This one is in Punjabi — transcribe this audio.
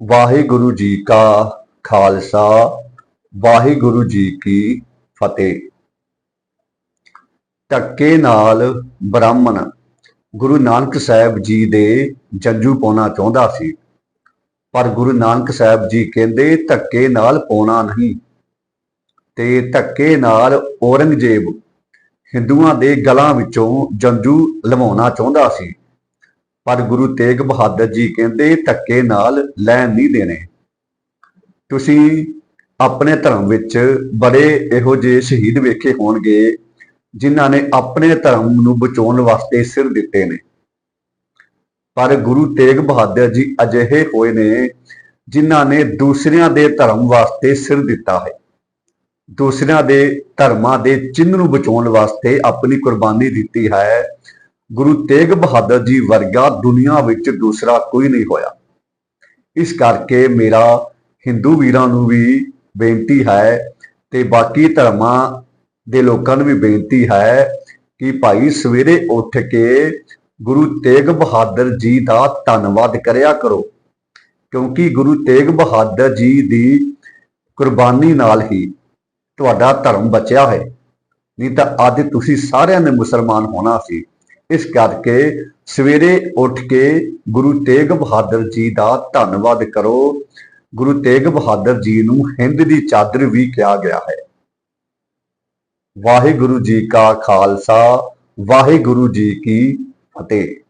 ਵਾਹਿਗੁਰੂ ਜੀ ਕਾ ਖਾਲਸਾ, ਵਾਹਿਗੁਰੂ ਜੀ ਕੀ ਫਤਿਹ। ਧੱਕੇ ਨਾਲ ਬ੍ਰਾਹਮਣ ਗੁਰੂ ਨਾਨਕ ਸਾਹਿਬ ਜੀ ਦੇ ਜੰਜੂ ਪਾਉਣਾ ਚਾਹੁੰਦਾ ਸੀ, ਪਰ ਗੁਰੂ ਨਾਨਕ ਸਾਹਿਬ ਜੀ ਕਹਿੰਦੇ, ਧੱਕੇ ਨਾਲ ਪਾਉਣਾ ਨਹੀਂ। ਤੇ ਧੱਕੇ ਨਾਲ ਔਰੰਗਜ਼ੇਬ ਹਿੰਦੂਆਂ ਦੇ ਗਲਾਂ ਵਿੱਚੋਂ ਜੰਜੂ ਲਵਾਉਣਾ ਚਾਹੁੰਦਾ ਸੀ। ਪਰ ਗੁਰੂ ਤੇਗ ਬਹਾਦਰ ਜੀ ਕਹਿੰਦੇ, ਧੱਕੇ ਨਾਲ ਲੈਣ ਨਹੀਂ ਦੇਣੇ। ਤੁਸੀਂ ਆਪਣੇ ਧਰਮ ਵਿੱਚ ਬੜੇ ਇਹੋ ਜਿਹੇ ਸ਼ਹੀਦ ਵੇਖੇ ਹੋਣਗੇ, ਜਿਨ੍ਹਾਂ ਨੇ ਆਪਣੇ ਧਰਮ ਨੂੰ ਬਚਾਉਣ ਵਾਸਤੇ ਸਿਰ ਦਿੱਤੇ ਨੇ। ਪਰ ਗੁਰੂ ਤੇਗ ਬਹਾਦਰ ਜੀ ਅਜਿਹੇ ਹੋਏ ਨੇ, ਜਿਨ੍ਹਾਂ ਨੇ ਦੂਸਰਿਆਂ ਦੇ ਧਰਮ ਵਾਸਤੇ ਸਿਰ ਦਿੱਤਾ ਹੈ। ਦੂਸਰਿਆਂ ਦੇ ਧਰਮਾਂ ਦੇ ਚਿੰਨ੍ਹ ਨੂੰ ਬਚਾਉਣ ਵਾਸਤੇ ਆਪਣੀ ਕੁਰਬਾਨੀ ਦਿੱਤੀ ਹੈ। ਗੁਰੂ ਤੇਗ ਬਹਾਦਰ ਜੀ ਵਰਗਾ ਦੁਨੀਆ ਵਿੱਚ ਦੂਸਰਾ ਕੋਈ ਨਹੀਂ ਹੋਇਆ। ਇਸ ਕਰਕੇ ਮੇਰਾ ਹਿੰਦੂ ਵੀਰਾਂ ਨੂੰ ਵੀ ਬੇਨਤੀ ਹੈ ਤੇ ਬਾਕੀ ਧਰਮਾਂ ਦੇ ਲੋਕਾਂ ਨੂੰ ਵੀ ਬੇਨਤੀ ਹੈ ਕਿ ਭਾਈ ਸਵੇਰੇ ਉੱਠ ਕੇ ਗੁਰੂ ਤੇਗ ਬਹਾਦਰ ਜੀ ਦਾ ਧੰਨਵਾਦ ਕਰਿਆ ਕਰੋ। ਕਿਉਂਕਿ ਗੁਰੂ ਤੇਗ ਬਹਾਦਰ ਜੀ ਦੀ ਕੁਰਬਾਨੀ ਨਾਲ ਹੀ ਤੁਹਾਡਾ ਧਰਮ ਬਚਿਆ ਹੈ। ਨਹੀਂ ਤਾਂ ਅੱਜ ਤੁਸੀਂ ਸਾਰਿਆਂ ਨੇ ਮੁਸਲਮਾਨ ਹੋਣਾ ਸੀ। ਇਸ ਕਰਕੇ ਸਵੇਰੇ ਉੱਠ ਕੇ ਗੁਰੂ ਤੇਗ ਬਹਾਦਰ ਜੀ ਦਾ ਧੰਨਵਾਦ ਕਰੋ। ਗੁਰੂ ਤੇਗ ਬਹਾਦਰ ਜੀ ਨੂੰ ਹਿੰਦ ਦੀ ਚਾਦਰ ਵੀ ਕਿਹਾ ਗਿਆ ਹੈ। ਵਾਹਿਗੁਰੂ ਜੀ ਕਾ ਖਾਲਸਾ, ਵਾਹਿਗੁਰੂ ਜੀ ਕੀ ਫਤਿਹ।